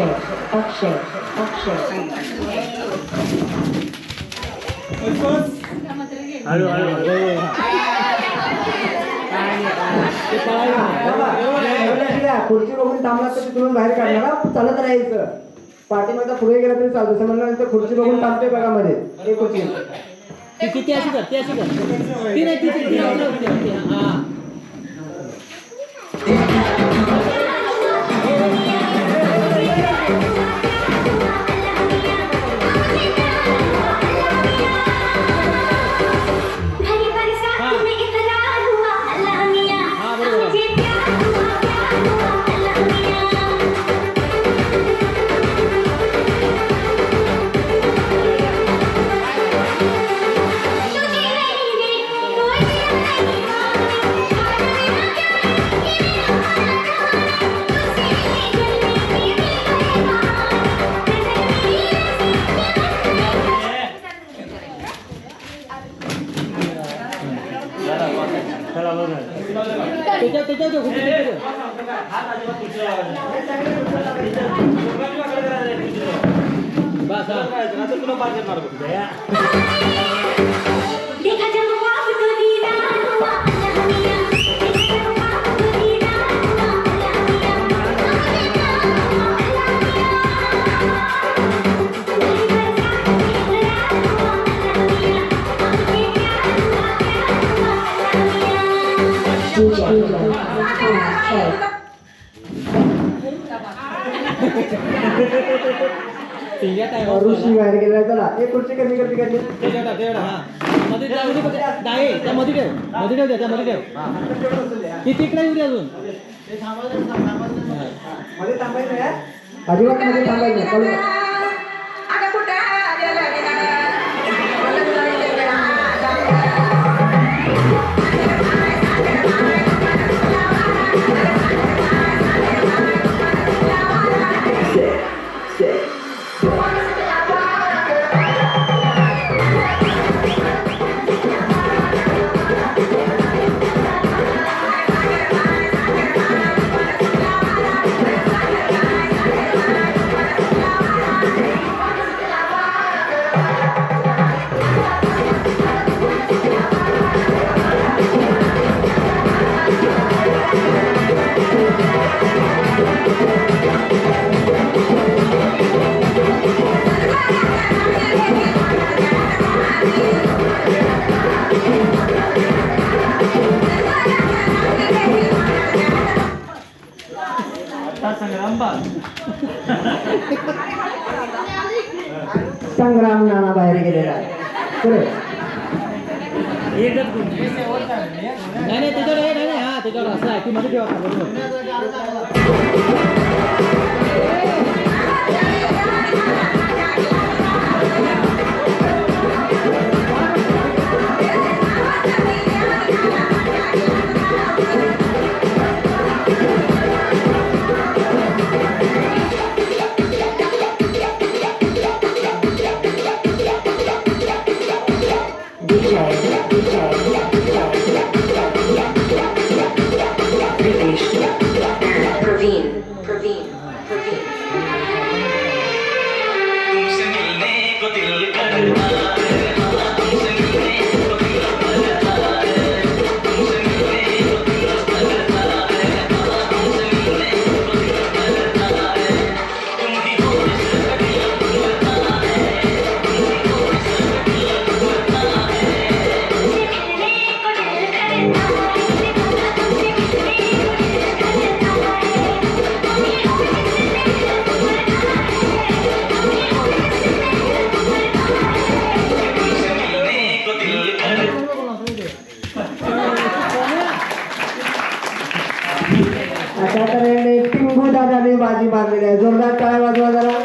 अक्षय अक्षय अक्षय खुर्ची बघून थांबला तर तिथून बाहेर काढणार हा. चालत राहायचं पाठीमध्ये पुढे गेला तरी चालतं म्हणल्यानंतर खुर्ची बघून थांबते बघा मध्ये एक खुर्ची ती ती- ती अशी कर ती अशी कर ती नाही ती তেজা তেজা তো ঘুরতে ঘুরতে বাস বাস না তো ऋषी बाहेर गेला चला. एक खुर्ची कमी करते का ते? तेवढा तेवढा हा. मध्ये नाही त्या मध्ये ठेव. मध्ये ठेव त्या मध्ये ठेव. ती तिकडे येऊ दे अजून. मध्ये थांबायचं अजिबात मध्ये थांबायचं संग्राम नाना बाहेर गेलेला आहे नाही नाही त्याच्यावर नाही नाही हा त्याच्यावर असं आहे ती मध्ये ठेवा chạy chạy chạy chạy chạy आता तर याने टिंगू दादाने बाजी मारलेली आहे जोरदार टाळ्या वाजवा जरा.